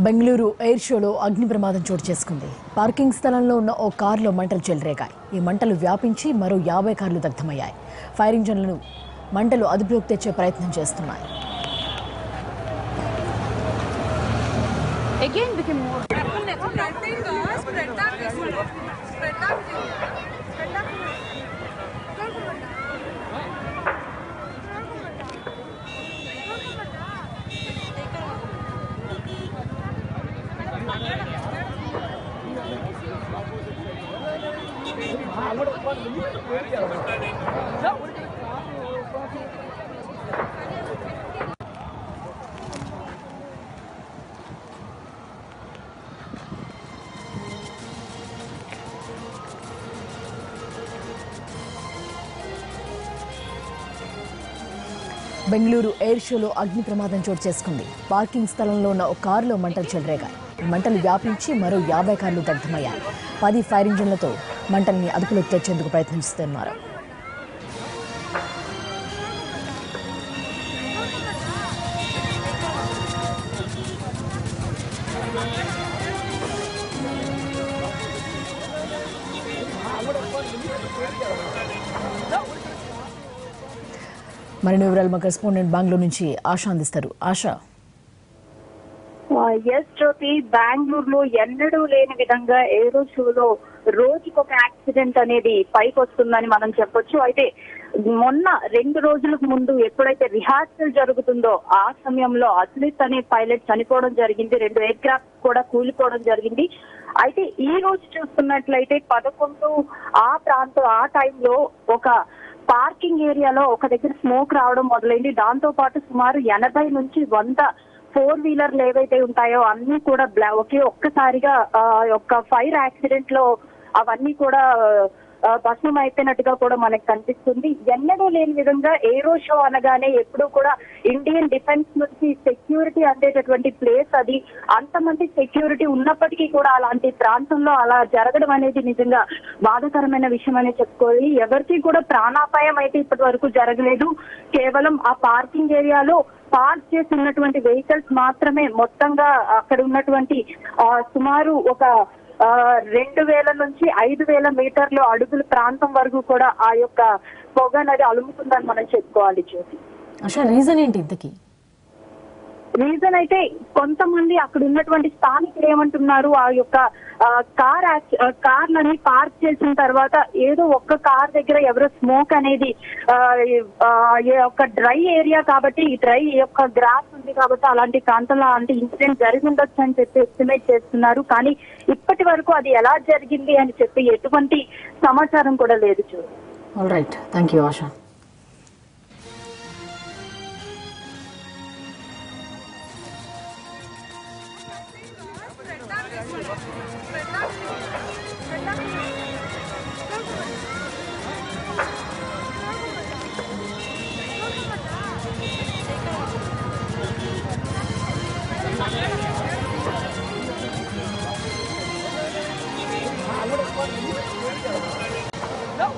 Bengaluru air షోలో అగ్ని ప్రమాదం చోటు చేసుకుంది. పార్కింగ్ స్థలంలో ఉన్న ఓ కారులో మంటలు చెలరేగాయి. ఈ మంటలు వ్యాపించి మరో యాభై కార్లు దగ్ధమయ్యాయి. ఫైర్ ఇంజన్లను మంటలు అదుపులోకి తెచ్చే ప్రయత్నం చేస్తున్నాయి. Again became more. Bengaluru air షోలో అగ్ని ప్రమాదం చోటు చేసుకుంది. పార్కింగ్ స్థలంలో ఉన్న ఓ కారులో మంటలు చెలరేగాయి. మంటలు వ్యాపించి మరో యాభై కార్లు దగ్ధమయ్యాయి. పది ఫైర్ ఇంజన్లతో మంటల్ని అదుపులోకి తెచ్చేందుకు ప్రయత్నిస్తున్నారు. మరిన్ని వివరాలు మా కరెస్పాండెంట్ బెంగళూరు నుంచి ఆశ అందిస్తారు. ఆశ. ఎస్ జ్యోతి బెంగళూరులో ఎన్నడూ లేని విధంగా ఏరో షోలో రోజుకొక ఒక యాక్సిడెంట్ అనేది పైకి వస్తుందని మనం చెప్పొచ్చు. అయితే మొన్న రెండు రోజులకు ముందు ఎప్పుడైతే రిహార్సల్ జరుగుతుందో ఆ సమయంలో అస్లిత్ అనే పైలట్ చనిపోవడం జరిగింది. రెండు ఎయిర్ క్రాఫ్ట్ కూడా కూలిపోవడం జరిగింది. అయితే ఈ రోజు చూస్తున్నట్లయితే పదకొండు ఆ ప్రాంతం ఆ టైంలో ఒక పార్కింగ్ ఏరియాలో ఒక దగ్గర స్మోక్ రావడం మొదలైంది. దాంతో పాటు సుమారు ఎనభై నుంచి వంద ఫోర్ వీలర్లు ఏవైతే ఉంటాయో అన్ని కూడా ఒకే ఒక్కసారిగా ఆ యొక్క ఫైర్ యాక్సిడెంట్లో అవన్నీ కూడా భస్మం అయిపోయినట్టుగా కూడా మనకు కనిపిస్తుంది. ఎన్నడూ లేని విధంగా ఏరో షో అనగానే ఎప్పుడూ కూడా ఇండియన్ డిఫెన్స్ నుంచి సెక్యూరిటీ అందేటటువంటి ప్లేస్ అది. అంతమంది సెక్యూరిటీ ఉన్నప్పటికీ కూడా అలాంటి ప్రాంతంలో అలా జరగడం అనేది నిజంగా బాధాకరమైన విషయం అనే చెప్పుకోవాలి. ఎవరికి కూడా ప్రాణాపాయం అయితే ఇప్పటి వరకు జరగలేదు. కేవలం ఆ పార్కింగ్ ఏరియాలో పార్క్ చేసి ఉన్నటువంటి వెహికల్స్ మాత్రమే మొత్తంగా అక్కడ ఉన్నటువంటి ఆ, సుమారు ఒక రెండు వేల నుంచి ఐదు వేల మీటర్లు అడుగుల ప్రాంతం వరకు కూడా ఆ యొక్క పొగ అనేది అలుముతుందని మనం చెప్పుకోవాలి చూసి రీజన్ ఏంటి ఇంతకీ? రీజన్ అయితే కొంతమంది అక్కడ ఉన్నటువంటి స్థానికులు ఏమంటున్నారు ఆ యొక్క కార్ యాక్సి- కార్లని పార్క్ చేసిన తర్వాత ఏదో ఒక్క కార్ దగ్గర ఎవరో స్మోక్ అనేది ఒక డ్రై ఏరియా కాబట్టి ఈ డ్రై యొక్క గ్రాస్ ఉంది కాబట్టి అలాంటి ప్రాంతంలో అలాంటి ఇన్సిడెంట్ జరిగి ఉండొచ్చు అని చెప్పి ఎస్టిమేట్ చేస్తున్నారు. కానీ ఇప్పటి వరకు అది ఎలా జరిగింది అని చెప్పి ఎటువంటి సమాచారం కూడా లేదు చూడు. All right thank you Asha No,